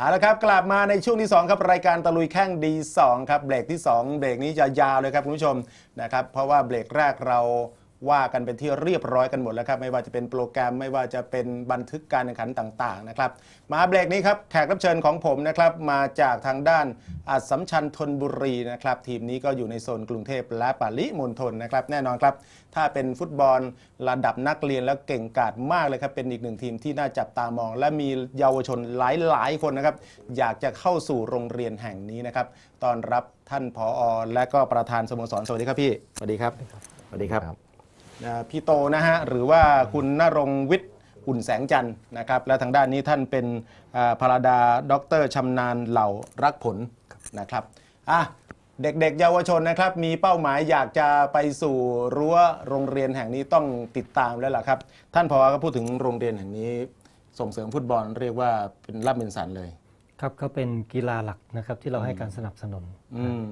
เอาละครับกลับมาในช่วงที่ 2 ครับ รายการตะลุยแข้งดี2ครับเบรกที่ 2 เบรกนี้จะยาวเลยครับคุณผู้ชมนะครับเพราะว่าเบรกแรกเรา ว่ากันเป็นที่เรียบร้อยกันหมดแล้วครับ ไม่ว่าจะเป็นโปรแกรมไม่ว่าจะเป็นบันทึกการแข่งขันต่างๆนะครับ มาเบรกนี้ครับแขกรับเชิญของผมนะครับมาจากทางด้านอัสสัมชัญธนบุรีนะครับทีมนี้ก็อยู่ในโซนกรุงเทพและปริมณฑลนะครับแน่นอนครับ ถ้าเป็นฟุตบอลระดับนักเรียนแล้วเก่งกาจมากเลยครับ เป็นอีกหนึ่งทีมที่น่าจับตามอง และมีเยาวชนหลายๆคนนะครับอยากจะเข้าสู่โรงเรียนแห่งนี้นะครับตอนรับท่านผออและก็ประธานสโมสรสวัสดีครับพี่สวัสดีครับสวัสดีครับ อ่าพี่โตนะฮะหรือว่าคุณนรงค์วิทย์อุ่นแสงจันทร์นะครับและทางด้านนี้ท่านเป็นอ่าพราดาด็อกเตอร์ชำนาญเหล่ารักผลนะครับอะเด็กๆ เยาวชนนะครับมีเป้าหมายอยากจะไปสู่รั้วโรงเรียนแห่งนี้ต้องติดตามแล้วล่ะครับ ท่านพอก็พูดถึงโรงเรียนแห่งนี้ ส่งเสริมฟุตบอลเรียกว่าเป็นรับเป็นสันเลย ครับเขาเป็นกีฬาหลักนะครับที่เราให้การสนับสนุน อืม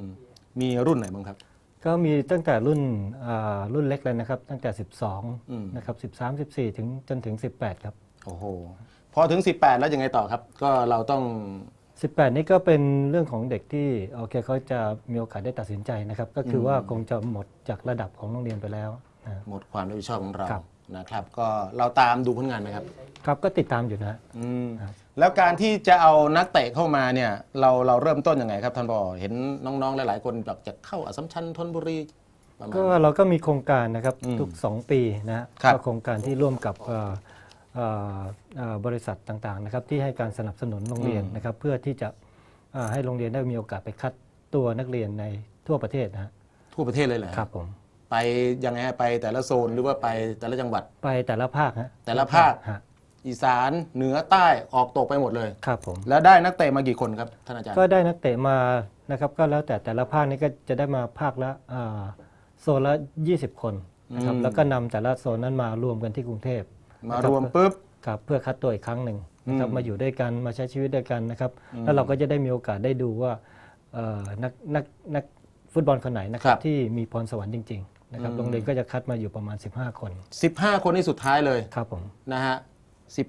มีรุ่นไหนบ้างครับ ก็มีตั้งแต่รุ่นอ่ารุ่นเล็กเลยนะครับ ตั้งแต่อืม12 นะครับ 13 14 ถึงจนถึง 18 ครับ โอ้โห พอถึง 18 แล้วยังไงต่อครับ ก็เราต้อง 18 นี่ก็เป็นเรื่องของเด็กที่โอเคเขาจะมีโอกาสได้ตัดสินใจนะครับ ก็คือว่าคงจะหมดจากระดับของโรงเรียนไปแล้วนะหมดความรับผิดชอบของเราครับ นะครับ ก็เราตามดูผลงานไหมครับ ครับก็ติดตามอยู่นะ อืมครับแล้วการที่จะเอานักเตะเข้ามาเนี่ยเราเราเริ่มต้นยังไงครับท่านบอเห็นน้องๆ หลาย ๆ คนแบบจะเข้าอัสสัมชัญธนบุรีประมาณ ก็เราก็มีโครงการนะครับอืมทุก 2 ปีนะฮะครับ ก็โครงการที่ร่วมกับเอ่อเอ่อเอ่อบริษัทต่างๆนะครับที่ให้การสนับสนุนโรงเรียนอืมนะครับเพื่อที่จะเอ่อให้โรงเรียนได้มีโอกาสไปคัดตัวนักเรียนในทั่วประเทศนะฮะทั่วประเทศเลยเหรอครับผม ไปยังไงฮะไปแต่ละโซนหรือว่าไปแต่ละจังหวัด ไปแต่ละภาคฮะแต่ละภาค ฮะอีสานเหนือใต้ออกตกไปหมดเลย ครับผม แล้วได้นักเตะมากี่คนครับท่านอาจารย์ก็ได้นักเตะมานะครับก็แล้วแต่แต่ละภาคนี้ก็จะได้มาภาคละอ่าโซนละ 20 คนนะครับอืมแล้วก็นำแต่ละโซนนั้นมารวมกันที่กรุงเทพมานะคบรวมปุ๊บ ครับเพื่อคัดตัวอีกครั้งหนึ่งนะครับอืม มาอยู่ด้วยกันมาใช้ชีวิตด้วยกันนะครับอืมแล้วเราก็จะได้มีโอกาสได้ดูว่าเอ่อนักนักนักฟุตบอลคนไหนนะคครัรับบที่มีพรสวรรค์จริงๆ นะครับอืมโรงเรียนก็จะคัดมาอยู่ประมาณ 15 คน 15 คนในสุดท้ายเลยครับผมนะฮะสิบ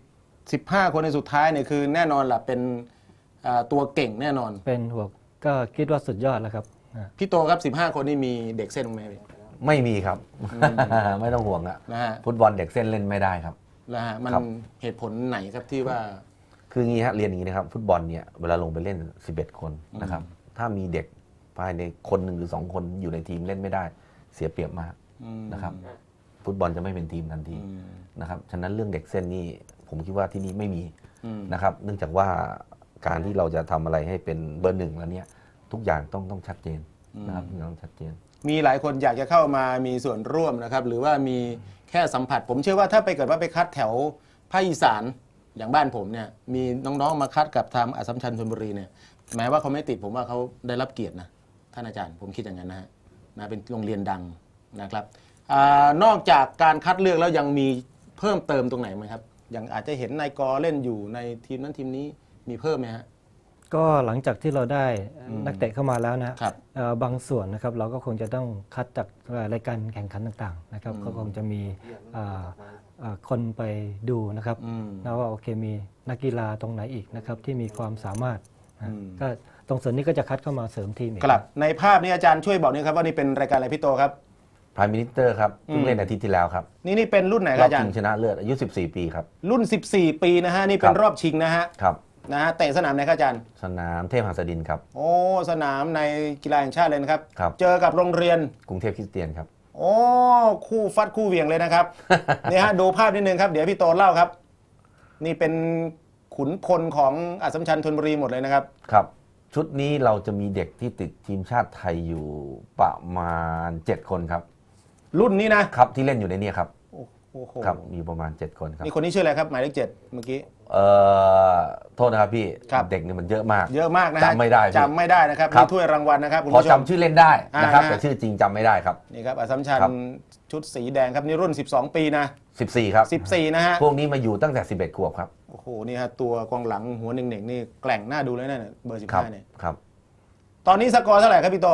สิบห้าคนในสุดท้ายเนี่ยคือแน่นอนล่ะเป็นอ่าตัวเก่งแน่นอน เป็นหัวก็คิดว่าสุดยอดแล้วครับอ่าพี่โตครับ 15 คนนี่มีเด็กเส้นบ้างไหมพี่ ไม่มีครับ ไม่ต้องห่วงอะนะฮะ ฟุตบอลเด็กเส้นเล่นไม่ได้ครับ นะฮะมันครับ เหตุผลไหนครับที่ว่า คืองี้ฮะเรียนอย่างนี้นะครับ ฟุตบอลเนี่ยเวลาลงไปเล่น 11 คนนะครับ ถ้ามีเด็กภายในคนหนึ่งหรือสองคนอยู่ในทีมเล่นไม่ได้เสียเปรียบมากอืมนะครับ ฟุตบอลจะไม่เป็นทีมทันทีอืมนะครับฉะนั้นเรื่องเด็กเส้นนี่ผมคิดว่าที่นี่ไม่มีอืมนะครับ เนื่องจากว่าการที่เราจะทำอะไรให้เป็นเบอร์หนึ่งแล้วเนี่ยทุกอย่างต้องต้องชัดเจนนะครับต้องชัดเจน มีหลายคนอยากจะเข้ามามีส่วนร่วมนะครับ หรือว่ามีแค่สัมผัส ผมเชื่อว่าถ้าไปเกิดว่าไปคัดแถวภาคอีสานอย่างบ้านผมเนี่ยมีน้องๆมาคัดกับทางอัสสัมชัญธนบุรีเนี่ยแม้ว่าเขาไม่ติดผมว่าเขาได้รับเกียรตินะท่านอาจารย์ผมคิดอย่างนั้นนะฮะ นะเป็นโรงเรียนดังนะครับอานอกจากการคัดเลือกแล้วยังมีเพิ่มเติมตรงไหนไหมครับอย่างอาจจะเห็นนายกอเล่นอยู่ในทีมนั้นทีมนี้มีเพิ่มไหมฮะก็หลังจากที่เราได้นักเตะเข้ามาแล้วนะครับเอ่อบางส่วนนะครับเราก็คงจะต้องคัดจากเอ่อรายการแข่งขันต่างๆนะครับก็คงจะมีอ่าอ่าคนไปดูนะครับอืมนะว่าโอเคมีนักกีฬาตรงไหนอีกนะครับที่มีความสามารถนะอืมก็ ตรงส่วนนี้ก็จะคัดเข้ามาเสริมทีมอีกกลับในภาพนี้อาจารย์ช่วยบอกนี่อยครับว่านี่เป็นรายการอะไรพี่โตครับพายมินิสเตอร์ครับเพิ่อืงมเล่นอาทิตย์ที่แล้วครับนี่นี่เป็นรุ่นไหนครรัอบบอาจารชิย์งชนะเลิศอายุ 14 ปีครับ รุ่น 14 ปีนะฮะนี่เป็นครับ รอบชิงนะฮะครับ นะฮะเตะสนามไหนครับอาจารย์ สนามเทพหัสดินครับ โอ้สนามในกีฬาแห่งชาติเลยนะครับ ครับ เจอกับโรงเรียน กรุงเทพคริสเตียนครับ โอ้คู่ฟัดคู่เหวี่ยงเลยนะครับนี่ฮะดูภาพนิดนึงครับเดี๋ยวพี่โตเล่าครับ นี่เป็นขุนพลของอัสสัมชัญธนบุรีหมดเลยนะครับ ครับ ชุดนี้เราจะมีเด็กที่ติดทีมชาติไทยอยู่ประมาณ 7 คนครับ รุ่นนี้นะครับที่เล่นอยู่ในเนี้ครับโอ้โอ้โหครับมีประมาณ 7 คนครับนี่คนนี้ชื่ออะไรครับ หมายเลขเจ็ดเมื่อกี้ เอ่อโทษนะครับพี่ครับ เด็กเนี่ยมันเยอะมาก เยอะมากนะฮะจำไม่ได้พี่ จำไม่ได้นะครับครัมีบถ้วยรางวัลนะครับคุณพอผู้ชม จำชื่อเล่นได้นะครับ อ่าฮะ แต่ชื่อจริงจำไม่ได้ครับ นี่ครับอัสสัมชัญครับ ชุดสีแดงครับนี่รุ่น 12 ปีนะ 14 ครับ 14 นะฮะ พวกนี้มาอยู่ตั้งแต่ 11 ขวบครับ โอ้โหนี่ฮะตัวกองหลังหัวหนึ่งๆนี่แกล่งหน้าดูเลยนะเนี่ยเบอร์ครับ15เนี่ยครับ ตอนนี้สกอร์เท่าไหร่ครับพี่โต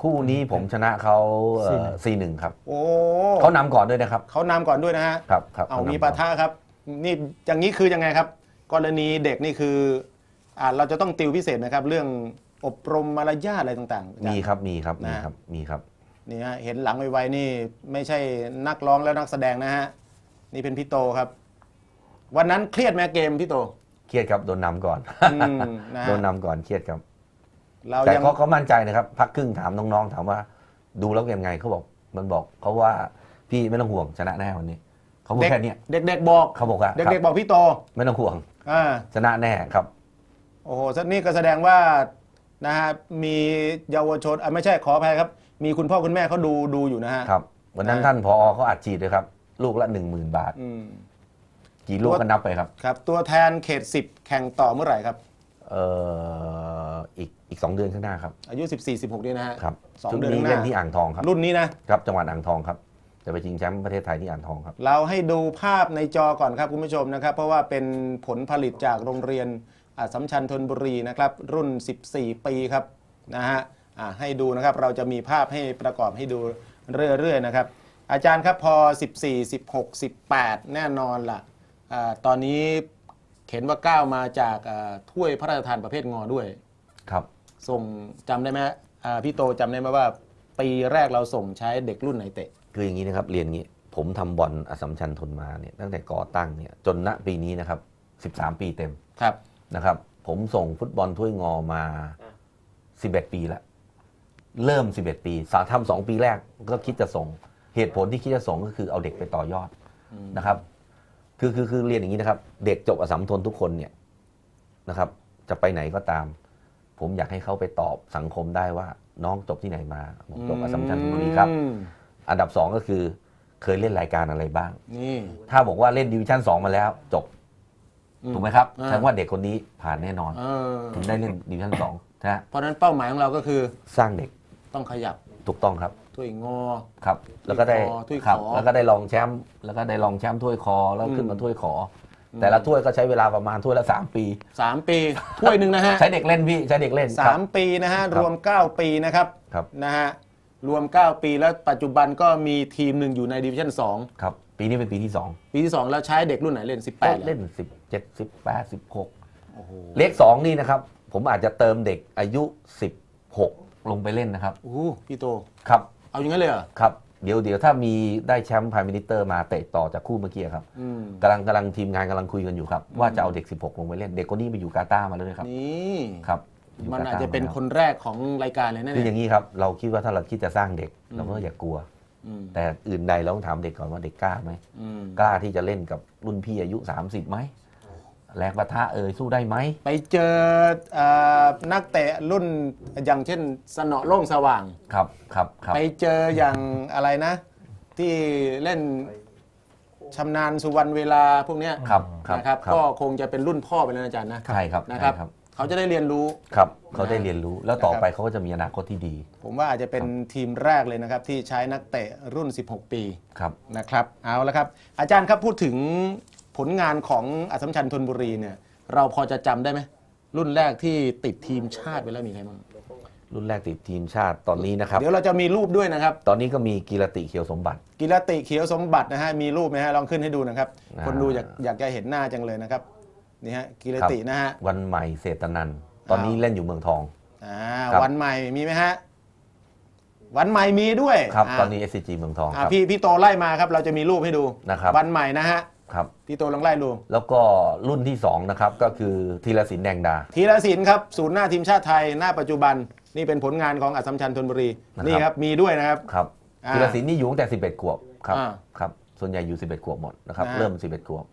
คู่นี้ผมชนะเขาสี่หนึ่งครับโอ้เขานำก่อนด้วยนะครับเขานำก่อนด้วยนะฮะครับครับเอาขนำมีก่นปะทะครับ นี่อย่างนี้คือยังไงครับ กรณีเด็กนี่คืออ่าเราจะต้องติวพิเศษไหมครับ เรื่องอบรมมารยาทอะไรต่างๆอาจารย์มีครับมีครับมีนะครับมีครับ นี่ฮะเห็นหลังไวๆนี่ไม่ใช่นักร้องแล้วนักแสดงนะฮะนี่เป็นพี่โตครับ วันนั้นเครียดไหมเกมพี่โต เครียดครับโดนนำก่อนอืมนะฮะ โดนนำก่อนเครียดครับ เราแต่ยังเขาเขามั่นใจนะครับ พักครึ่งถามน้องๆถามว่า ดูแล้วยังไงเขาบอกมันบอกเขาว่าพี่ไม่ต้องห่วงชนะแน่วันนี้เขาพูดเด็กแค่เนี้ยเด็กๆบอก เขาบอกว่าเด็กๆบอกพี่โตไม่ต้องห่วงอ่าชนะแน่ครับ โอ้โหนี่ก็แสดงว่านะฮะมีเยาวชนอะไม่ใช่ขออภัยครับ มีคุณพ่อคุณแม่เขาดูดูอยู่นะฮะ ครับวันนั้นอ่าท่านพอเขาอัดฉีดเลยครับ ลูกละหนึ่งหมื่นบาท อืม กี่ลูกก็นับไปครับ ครับ ตัวแทนเขต 10 แข่งต่อเมื่อไหร่ครับ เอ่ออีกอีกสองเดือนข้างหน้าครับอายุ 14 16นี่นะฮะครับสองชุดเดือนนี้ข้างหเล่น้านที่อ่างทองครับรุ่นนี้นะ ครับจังหวัดอ่างทองครับจะไปชิงแชมป์ประเทศไทยที่อ่างทองครับ เราให้ดูภาพในจอก่อนครับคุณผู้ชมนะครับ เพราะว่าเป็นผลผลิตจากโรงเรียนอัสสัมชัญธนบุรีนะครับ รุ่น 14 ปีครับนะฮะอะให้ดูนะครับเราจะมีภาพให้ประกอบให้ดูเรื่อยๆนะครับ อาจารย์ครับพอ 14 16 18 แน่นอนล่ะอา ตอนนี้เห็นว่าก้าวมาจากอ่าถ้วยพระราชทานประเภทงอด้วย ครับ ส่งจำได้ไหมอ่าพี่โตจำได้ไหมว่าปีแรกเราส่งใช้เด็กรุ่นไหนเตะ คืออย่างนี้นะครับ เรียนอย่างนี้ ผมทำบอลอัสสัมชัญทนมาเนี่ยตั้งแต่ก่อตั้งเนี่ยจนณปีนี้นะครับ 13 ปีเต็มครับนะครับ ผมส่งฟุตบอลถ้วยงอมา 11 ปีแล้วเริ่ม 11 ปีสาทำสองปีแรกก็คิดจะส่ง เหตุผลที่คิดจะส่งก็คือเอาเด็กไปต่อยอดนะครับ คือคือคือเรียนอย่างนี้นะครับ เด็กจบอสสัมทนทุกคนเนี่ยนะครับ จะไปไหนก็ตาม ผมอยากให้เขาไปตอบสังคมได้ว่า น้องจบที่ไหนมาบอกจบอสสัมชัญธนบุรีครับอืมอันดับสองก็คือเคยเล่นรายการอะไรบ้าง นี่ ถ้าบอกว่าเล่นดิวิชั่นสองมาแล้ว จบอืมถูกไหมครับอ่าแสดงว่าเด็กคนนี้ผ่านแน่นอนเออถึงได้เล่นดิวิชั่นสองนะฮะเพราะฉะนั้นเป้าหมายของเราก็คือสร้างเด็กต้องขยับถูกต้องครับ ถ้วยงอ ครับ แล้วก็ได้ถ้วยคอครับถ้วยขอแล้วก็ได้รองแชมป์แล้วก็ได้รองแชมป์ถ้วยคอแล้วขึ้นมาอืมถ้วยขออแต่ละถ้วยก็ใช้เวลาประมาณถ้วยละสามปี สามปีถ้วยหนึ่งนะฮะใช้เด็กเล่นพี่ใช้เด็กเล่นคสารับ มปีนะฮะครับรวม 9 ปีนะครับครับ นะฮะรวม 9 ปีแล้วปัจจุบันก็มีทีมหนึ่งอยู่ในดิวิชั่นครับ ปีนี้เป็นปีที่สอง2ปีที่ 2 แล้วใช้เด็กรุ่นไหนเล่น18ก็เหรอเล่นสิบเจ็ดสิบแปดสิบหกโอ้โหเลขสองนี่นะครับ ผมอาจจะเติมเด็กอายุสิบหกลงไปเล่นนะครับ โอ้โหพี่โต ครับ เอาอย่างนั้นเลยเหรอ ครับ เดี๋ยวเดี๋ยวถ้ามีได้แชมป์พายมินิเตอร์มาเตะต่อจากคู่เมื่อกี้ครับอืม กำลังกำลังทีมงานกำลังคุยกันอยู่ครับ ว่าจะเอาเด็ก 16 ลงไปเล่น เด็กคนนี้ไปอยู่กาตาร์มาแล้วด้วยครับ นี่ ครับยู่มันกตอาจจะเป็นมแล้วคนแรกของรายการเลยนะคืออเนี่ยย่างนี้ครับ เราคิดว่าถ้าเราคิดจะสร้างเด็ก เราก็อย่ากลัว อืมแต่อื่นใดเราต้องถามเด็กก่อนว่าเด็กกล้าไหม อืม กล้าที่จะเล่นกับรุ่นพี่อายุ 30ไหม แรงประทะเอ่ยสู้ได้ไหม ไปเจอเอ่อนักเตะรุ่นอย่างเช่นสนอโล่งสว่าง ครับครับครับ ไปเจออย่างอะไรนะ ที่เล่นชำนาญสุวรรณเวลาพวกเนี้ยครับครับนะครับ ครับ ก็คงจะเป็นรุ่นพ่อไปแล้วนะอาจารย์นะใช่ครับนะครับ ใช่ครับ เขาจะได้เรียนรู้ ครับเขาได้เรียนรู้แล้วต่อนะครับไปเขาก็จะมีอนาคตที่ดีผมว่าอาจจะเป็นทีมแรกเลยนะครับ ที่ใช้นักเตะรุ่น 16 ปี ครับ นะครับเอาละครับอาจารย์ครับพูดถึง ผลงานของอัสสัมชัญธนบุรีเนี่ยเราพอจะจำได้ไหมรุ่นแรกที่ติดทีมชาติไปแล้วมีใครบ้างรุ่นแรกติดทีมชาติตอนนี้นะครับ เดี๋ยวเราจะมีรูปด้วยนะครับ ตอนนี้ก็มีกีรติเขียวสมบัติกิรติเขียวสมบัตินะฮะมีรูปไหมฮะลองขึ้นให้ดูนะครับ อ่า คนดูอยากอยากจะเห็นหน้าจังเลยนะครับนี่ฮะกิรตินะฮะ วันใหม่เศรษฐนันท์ตอนนี้อ้าวเล่นอยู่เมืองทอง อ่าครับ วันใหม่มีไหมฮะ วันใหม่มีด้วยครับาตอนนี้ SCG เมืองทองคอ่ารับ พี่พี่โตไล่มาครับ เราจะมีรูปให้ดูนะครับ วันใหม่นะฮะ ครับพี่โตลองไล่ดูแล้วก็รุ่นที่ 2 นะครับ ก็คือธีรศิลป์แดงดา ธีรศิลป์ครับศูนย์หน้าทีมชาติไทยหน้าปัจจุบันนี่เป็นผลงานของอัสสัมชัญธนบุรีนะครับ นี่ครับมีด้วยนะครับ ครับอ่าธีรศิลป์นี่อยู่ตั้งแต่ 11 ขวบครับอ่าครับส่วนใหญ่อยู่ 11 ขวบหมดนะครับ นะฮะเริ่ม 11 ขวบ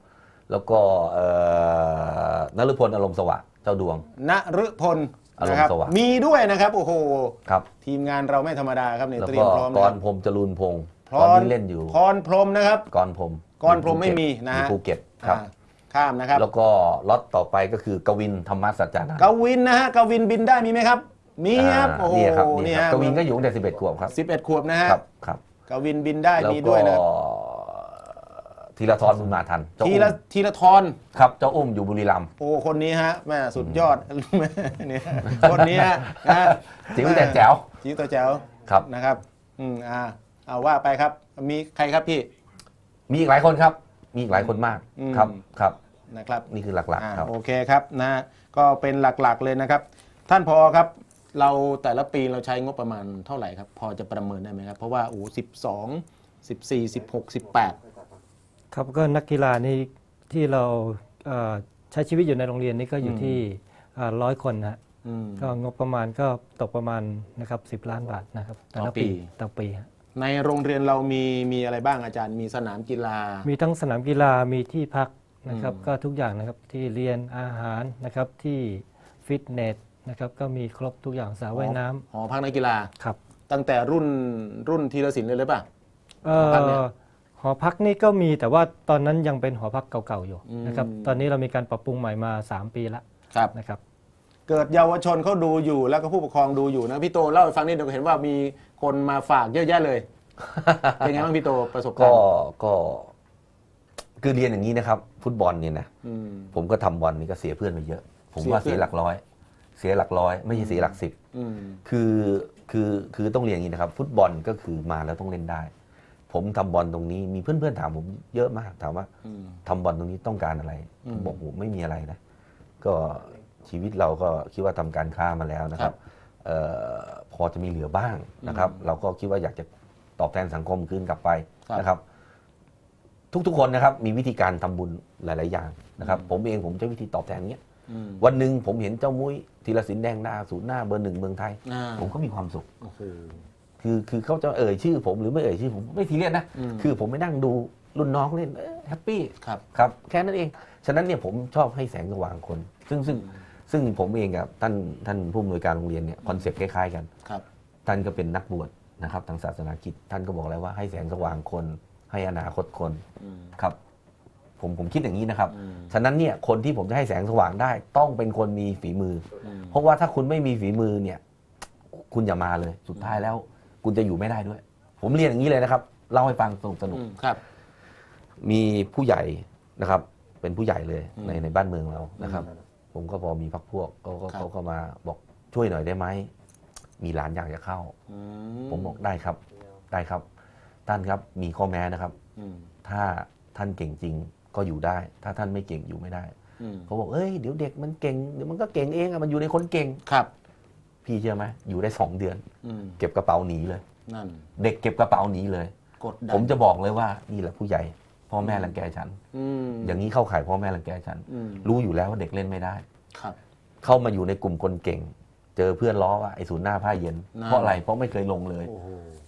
แล้วก็เอ่อนฤพลอารมณ์สวัสดิ์เจ้าดวง ณฤพลอารมณ์นะครับสว่าง มีด้วยนะครับโอ้โห ครับ ทีมงานเราไม่ธรรมดาครับเนี่ยแล้วเตรียก็มพร้อมกนะครรับพรหมจรูนพงศ์ พตอนนี้เล่นอยู่พรพรหมนะครับ กรพรหมกรพรหมไม่มีนะฮะ อยู่ภูเก็ตครับ อ่าข้ามนะครับแล้วก็ล็อตต่อไปก็คือกวินธรรมสัจจานันท์กวินนะฮะกวินบินได้มีไหมครับ มีครับอ่าโอ้โหนี่ครับนี่นี่คฮะรับกวินก็อยู่ตั้งแต่11ขวบครับสิบเอ็ดขวบนะฮะครับครับกวินบินได้แล้วมีก็ด้วยนะธีรทรบุญมาทันเจ้าทีอุ้มละทีละทรครับเจ้าอุ้มอยู่บุรีรัมย์ โอ้ คนนี้ฮะแม่สุดยอดเนี่ยคนนี้ฮะนะจิ๋วแต่แจ๋วจิ๋วตัวแจ๋วครับ นะครับ อืมอ่า เอาว่าไปครับ มีใครครับพี่ มีอีกหลายคนครับ มีอีกหลายคนมากอืม ครับครับ นะครับ นี่คือหลักอ่าๆครับโอเคครับนะก็เป็นหลักๆเลยนะครับ ท่านพอครับ เราแต่ละปีเราใช้งบประมาณเท่าไหร่ครับ พอจะประเมินได้ไหมครับ เพราะว่าโอ้สิบสองสิบสี่สิบหกสิบแปดครับก็นักกีฬานี่ที่เราเอ่อใช้ชีวิตอยู่ในโรงเรียนนี่ก็อยู่ที่ร้อยคนนะฮะก็งบประมาณก็ตกประมาณนะครับสิบล้านบาทนะครับแต่ต่ละอปีปีต่อปีฮะ ในโรงเรียนเรามีมีอะไรบ้างอาจารย์ มีสนามกีฬา มีทั้งสนามกีฬามีที่พักนะครับอืมก็ทุกอย่างนะครับที่เรียนอาหารนะครับที่ฟิตเนสนะครับก็มีครบทุกอย่างสระว่ายน้ำหอพักนักกีฬาครับ ตั้งแต่รุ่นรุ่นทีละสินเลยหรือเปล่าเอ่อหอพักเนี่ยหอพักนี่ก็มีแต่ว่าตอนนั้นยังเป็นหอพักเก่าๆอยู่อืมนะครับตอนนี้เรามีการปรับปรุงใหม่มา 3 ปีแล้วครับนะครับ เกิดเยาวชนเขาดูอยู่แล้วก็ผู้ปกครองดูอยู่นะพี่โตเล่าให้ฟังนิดเดียวเห็นว่ามีคนมาฝากเยอะแยะเลย เป็นไงบ้างพี่โตประสบการก็ณ์ก็คือเรียนอย่างนี้นะครับ ฟุตบอลเนี่ยนะอืม ผมก็ทำบอลนี่ก็เสียเพื่อนไปเยอะ ผมเสียว่าเพื่อนเสียหลักร้อย เสียหลักร้อย ไม่ใช่เสียหลักสิบ อืม คือคือคือต้องเรียนอย่างนี้นะครับ ฟุตบอลก็คือมาแล้วต้องเล่นได้ ผมทำบอลตรงนี้มีเพื่อนๆถามผมเยอะมากถามว่าอืม ทำบอลตรงนี้ต้องการอะไร อืมผมบอกผมไม่มีอะไรนะ ก็ ชีวิตเราก็คิดว่าทำการค้ามาแล้วนะครับเออพอจะมีเหลือบ้างนะครับ เราก็คิดว่าอยากจะตอบแทนสังคมคืนกลับไปนะครับ ทุกๆคนนะครับ มีวิธีการทำบุญหลาย ๆ อย่างนะครับ ผมเองผมใช้วิธีตอบแทนเนี้ยอืมวันหนึ่งผมเห็นเจ้ามุ้ยธีรศิลป์แดงหน้าศูนย์หน้าเบอร์หนึ่งเมืองไทยอ่าผมก็มีความสุขโอ้โหคือคือเขาจะเอ่ยชื่อ ผมหรือไม่เอ่ยชื่อผมไม่ทีเรียสนะอืมคือผมไม่นั่งดูรุ่นน้องเล่นแฮปปี้ครับครับ แค่นั้นเอง ฉะนั้นเนี่ยผมชอบให้แสงสว่างคน ซึ่งซึ่ง ซึ่งผมเองกับท่านท่านผู้อำนวยการโรงเรียนเนี่ยคอนเซ็ปต์คล้ายๆกัน ครับ ท่านก็เป็นนักบวชนะครับทางศาสนาคริดท่านก็บอกแล้วว่าให้แสงสว่างคน ให้อนาคตคนอืม ครับ ผมผมคิดอย่างนี้นะครับ อืม ฉะนั้นเนี่ยคนที่ผมจะให้แสงสว่างได้ต้องเป็นคนมีฝีมือ อืมเพราะว่าถ้าคุณไม่มีฝีมือเนี่ย คุณอย่ามาเลยสุดท้ายแล้ว คุณจะอยู่ไม่ได้ด้วย ผมเรียนอย่างนี้เลยนะครับเล่าให้ฟังสนุกสนุก อืมครับ มีผู้ใหญ่นะครับ เป็นผู้ใหญ่เลยอืมในในบ้านเมืองเรานะครับ อืม ผมก็พอมีพักพวกเขาก็ครับ เขาก็มาบอกช่วยหน่อยได้ไหม มีหลานอยากจะเข้า อืผมบอกได้ครับได้ครับ ท่านครับมีข้อแม้นะครับ อืมถ้าท่านเก่งจริงก็อยู่ได้ ถ้าท่านไม่เก่งอยู่ไม่ได้ อืมเขาบอก เอ้ย เดี๋ยวเด็กมันเก่ง เดี๋ยวมันก็เก่งเองอะมันอยู่ในคนเก่ง ครับพี่เชื่อไหมอยู่ได้สองเดือน อืมเก็บกระเป๋าหนีเลย นั่นเด็กเก็บกระเป๋าหนีเลย กดดันผมจะบอกเลยว่านี่แหละผู้ใหญ่ พ่อแม่รังแกฉันอืมอย่างนี้เข้าข่ายพ่อแม่รังแกฉันอืมรู้อยู่แล้วว่าเด็กเล่นไม่ได้ครับ เข้ามาอยู่ในกลุ่มคนเก่ง เจอเพื่อนล้อว่าไอ้ศูนย์หน้าผ้าเย็นนั่นเพราะอะไรเพราะไม่เคยลงเลยโอ้โห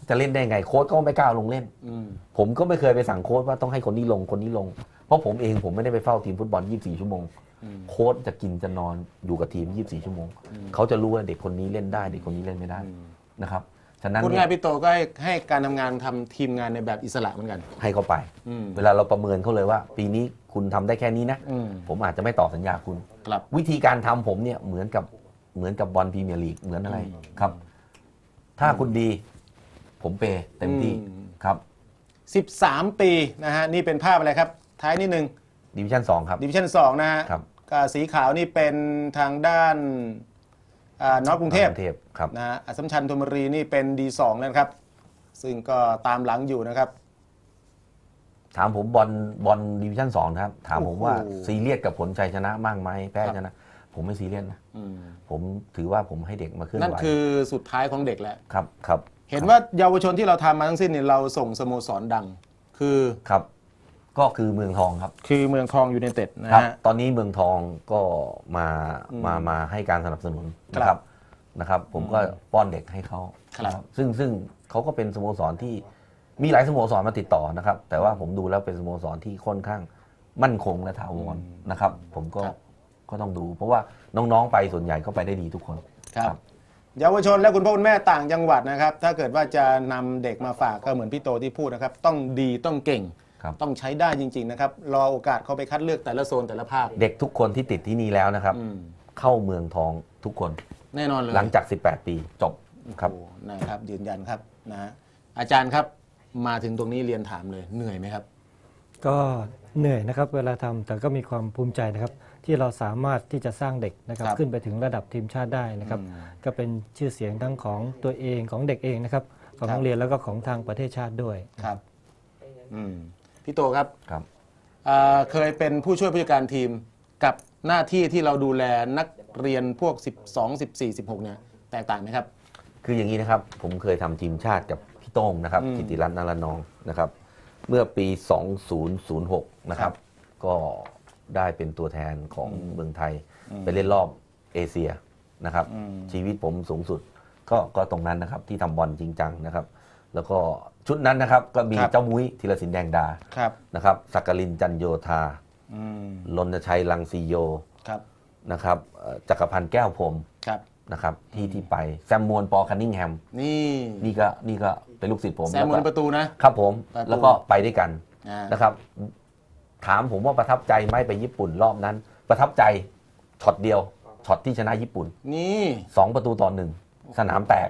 จะเล่นได้ไงโค้ชก็ไม่กล้าลงเล่นอืมผมก็ไม่เคยไปสั่งโค้ชว่าต้องให้คนนี้ลงคนนี้ลง เพราะผมเองผมไม่ได้ไปเฝ้าทีมฟุตบอล 24 ชั่วโมงอืมโค้ชจะกินจะนอนอยู่กับทีม 24 ชั่วโมงอืมเขาจะรู้ว่าเด็กคนนี้เล่นได้ เด็กคนนี้เล่นไม่ได้อืมนะครับ ฉะนั้นพูดเนี่ง่ายยพี่โตก็ให้ให้การทำงานทำทีมงานในแบบอิสระเหมือนกัน ให้เขาไป อืม เวลาเราประเมินเขาเลยว่า ปีนี้คุณทำได้แค่นี้นะ อืมผมอาจจะไม่ต่อสัญญาคุณ ครับ วิธีการทำผมเนี่ยเหมือนกับเหมือนกับบอลพรีเมียร์ลีกเหมือนอะไรอืมครับ ถ้าคุณดี ผมเปย์เต็มที่อืม ครับ13 ปีนะฮะนี่เป็นภาพอะไรครับ ท้ายนิดนึงดิวิชั่นสองครับ ดิวิชั่น2นะฮะครับ ก็สีขาวนี่เป็นทางด้านอ่า นอตกรุงเทพกรุงเทพครับนะฮะอัสสัมชัญธนบุรีนี่เป็น D2 นะครับ ซึ่งก็ตามหลังอยู่นะครับ ถามผมบอลบอลดิวิชั่นสองนะครับ ถามผมว่าโอ้โหซีเรียสกับผลชัยชนะมากไหมแพ้ชนะ ผมไม่ซีเรียสนะอืมผมถือว่าผมให้เด็กมาเคลื่อนนั่นไหวคือสุดท้ายของเด็กแหละครับครับ เห็นว่าเยาวชนที่เราทำมาทั้งสิ้นเนี่ยเราส่งสโมสรดัง คือครับ ก็คือเมืองทองครับ คือเมืองทองยูไนเต็ดนะครับ ฮะ ตอนนี้เมืองทองก็มาอืมมามาให้การสนับสนุนครับนะครับนะครับ ผมก็ป้อนเด็กให้เขาครับ นะซึ่งซึ่งเขาก็เป็นสโมสรที่มีหลายสโมสรมาติดต่อนะครับ แต่ว่าผมดูแล้วเป็นสโมสรที่ค่อนข้างมั่นคงและถาวรนะครับ ผมก็ครับก็ต้องดู เพราะว่าน้องๆไปส่วนใหญ่ก็ไปได้ดีทุกคน ครับเยาวชนและคุณพ่อคุณแม่ต่างจังหวัดนะครับ ถ้าเกิดว่าจะนำเด็กมาฝากก็เหมือนพี่โตที่พูดนะครับ ต้องดีต้องเก่ง ครับ ต้องใช้ได้จริง ๆ นะครับ รอโอกาสเขาไปคัดเลือกแต่ละโซนแต่ละภาคเด็กทุกคนที่ติดที่นี่แล้วนะครับ อืมเข้าเมืองทองทุกคน แน่นอนเลยหลังจาก 18 ปีจบครับ โอ้นะครับยืนยันครับนะฮะอาจารย์ครับมาถึงตรงนี้เรียนถามเลยเหนื่อยไหมครับ ก็เหนื่อยนะครับเวลาทำแต่ก็มีความภูมิใจนะครับ ที่เราสามารถที่จะสร้างเด็กนะครับ ครับขึ้นไปถึงระดับทีมชาติได้นะครับ อืมก็เป็นชื่อเสียงทั้งของตัวเองของเด็กเองนะครับ ของครับ โรงเรียนแล้วก็ของทางประเทศชาติด้วย ครับ อืม พี่โตครับครับเอ่อเคยเป็นผู้ช่วยผู้จัดการทีมกับหน้าที่ที่เราดูแลนักเรียนพวก 12 14 16 เนี่ยแตกต่างไหมครับ คืออย่างนี้นะครับ ผมเคยทำทีมชาติกับพี่โต้งนะครับอืมกิติรัตน์นารนองนะครับ เมื่อปี 2006 นะครับ ก็ได้เป็นตัวแทนของเมืองไทย ไปเล่นรอบเอเชียนะครับอืมชีวิตผมสูงสุด ก็ก็ตรงนั้นนะครับที่ทำบอลจริงจังนะครับ แล้วก็ ชุดนั้นนะครับก็มีครับเจ้ามุ้ยธีรศิลป์แดงดาครับนะครับสักกลินจันโยธาอืมลนชัยลังสีโยครับนะครับเอ่อจักรพันธ์แก้วพรหมครับ นะครับที่ที่ไปแซมมวนปอคันนิงแฮมนี่นี่ก็นี่ก็เป็นลูกศิษย์ผมแซมมอนล้วปก็ระตูนะ ครับผมประตู แล้วก็ไปด้วยกันอ่านะครับ ถามผมว่าประทับใจไหมไปญี่ปุ่นรอบนั้น ประทับใจช็อตเดียวช็อตที่ชนะญี่ปุ่น นี่ สองประตูต่อหนึ่งสนามแตก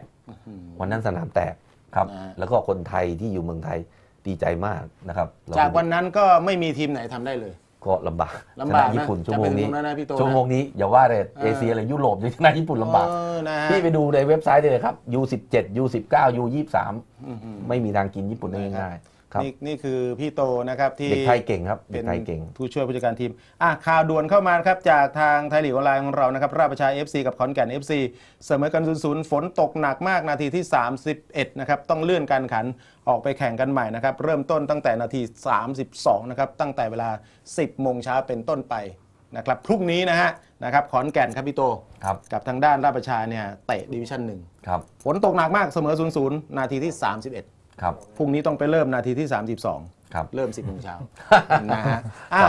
วันนั้นสนามแตก ครับนะฮะแล้วก็คนไทยที่อยู่เมืองไทยดีใจมากนะครับเรจากวันนั้นก็ไม่มีทีมไหนทำได้เลย ก็ลำบากลำบากชนะญี่ปุ่นนะชั่วโมงนี้จะเป็นตรงนั้นนะพี่โตนะชั่วโมงนี้อย่าว่าแต่เออเอเชียเลยยุโรปยังชนะญี่ปุ่นลำบากเออนะฮะ พี่ไปดูในเว็บไซต์ได้เลยครับ U17 U19 U23 ไม่มีทางกินญี่ปุ่นได้ง่ายๆ ครับนี่นี่คือพี่โตนะครับที่เด็กไทยเก่งครับเด็เป็กนไทยเก่ง ผู้ช่วยผู้จัดการทีมอะข่าวด่วนเข้ามาครับจากทางไทยลีกออนไลน์ของเรานะครับราชประชา FC กับขอนแก่น FC เสมอกัน0 0ฝนตกหนักมากนาทีที่ 31 นะครับ ต้องเลื่อนการขันออกไปแข่งกันใหม่นะครับ เริ่มต้นตั้งแต่นาที 32 นะครับ ตั้งแต่เวลา 10 โมงเช้าเป็นต้นไปนะครับพรุ่งนี้นะฮะนะครับขอนแก่นครับพี่โตครับกับทางด้านราชประชาเนี่ยเตะดิวิชั่นหนึ่งครับฝนตกหนักมากเสมอ0 0นาทีที่ 31 ครับ พรุ่งนี้ต้องไปเริ่มนาทีที่ 32 ครับ เริ่ม 10โมงเช้านะฮะอะ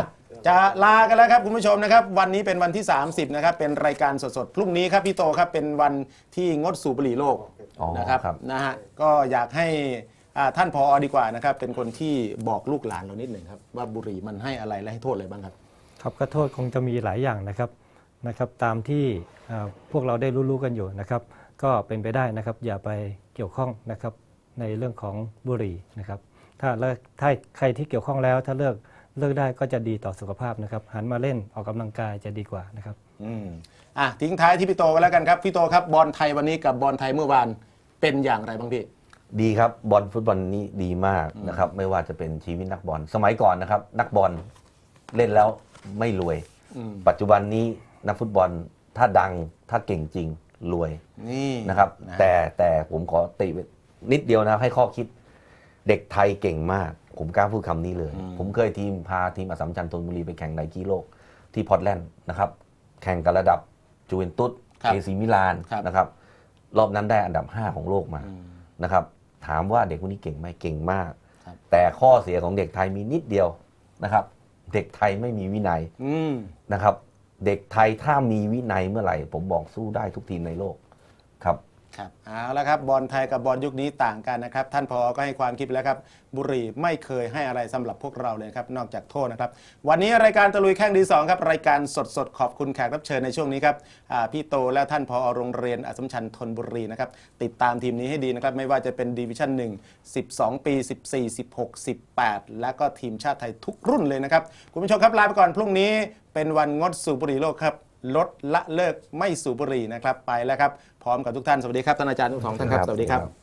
จะลากันแล้วครับคุณผู้ชมนะครับ วันนี้เป็นวันที่ 30นะครับเป็นรายการสดๆ พรุ่งนี้ครับพี่โตครับเป็นวันที่งดสูบบุหรี่โลกอ๋อนะครับครับ นะฮะก็อยากให้อ่าท่านพอดีกว่านะครับเป็นคนที่บอกลูกหลานเรานิดหนึ่งครับว่าบุหรี่มันให้อะไรและให้โทษอะไรบ้างครับ ครับก็โทษคงจะมีหลายอย่างนะครับนะครับ ตามที่เอ่อพวกเราได้รู้ๆกันอยู่นะครับ ก็เป็นไปได้นะครับ อย่าไปเกี่ยวข้องนะครับ ในเรื่องของบุหรี่นะครับ ถ้าเลิกถ้าใครที่เกี่ยวข้องแล้ว ถ้าเลิกเลิกได้ก็จะดีต่อสุขภาพนะครับ หันมาเล่นออกกำลังกายจะดีกว่านะครับ อืมอะทิ้งท้ายที่พี่โตกันแล้วกันครับพี่โตครับบอลไทยวันนี้กับบอลไทยเมื่อวานเป็นอย่างไรบ้างพี่ดีครับบอลฟุตบอลนี้ดีมากนะครับ ไม่ว่าจะเป็นชีวิตนักบอลสมัยก่อนนะครับ นักบอลเล่นแล้วไม่รวยอืมปัจจุบันนี้นักฟุตบอลถ้าดังถ้าเก่งจริงรวยนี่นะครับนะแต่แต่ผมขอติไว้ นิดเดียวนะให้ข้อคิด เด็กไทยเก่งมาก ผมกล้าพูดคำนี้เลย ผมเคยทีมพาทีมอสสัมชัญธนบุรีไปแข่งไนกี้โลกที่พอร์ตแลนด์นะครับ แข่งกับระดับจูเวนตุสครับเอซีมิลานครับนะครับ รอบนั้นได้อันดับ 5 ของโลกมาอืมนะครับ ถามว่าเด็กคนนี้เก่งไหมเก่งมากครับแต่ข้อเสียของเด็กไทยมีนิดเดียวนะครับ เด็กไทยไม่มีวินัยอืมนะครับ เด็กไทยถ้ามีวินัยเมื่อไหร่ ผมบอกสู้ได้ทุกทีมในโลกครับ ครับเอาละครับบอลไทยกับบอลยุคนี้ต่างกันนะครับ ท่านพอก็ให้ความคิดไปแล้วครับ บุรีไม่เคยให้อะไรสำหรับพวกเราเลยครับ นอกจากโทษนะครับ วันนี้รายการตะลุยแข้งดีสองครับรายการสดๆขอบคุณแขกรับเชิญในช่วงนี้ครับพี่โตและท่านพอโรงเรียนอสมชัญธนบุรีนะครับติดตามทีมนี้ให้ดีนะครับ ไม่ว่าจะเป็นดิวิชั่น1 12 ปี 14 16 18 และก็ทีมชาติไทยทุกรุ่นเลยนะครับคุณผู้ชมครับลาไปก่อนพรุ่งนี้เป็นวันงดสูบบุหรี่โลกครับ ลดละเลิกไม่สูบบุหรี่นะครับไปแล้วครับพร้อมกับทุกท่านสวัสดีครับท่านอาจารย์ทั้งสองท่านครับสวัสดีครับ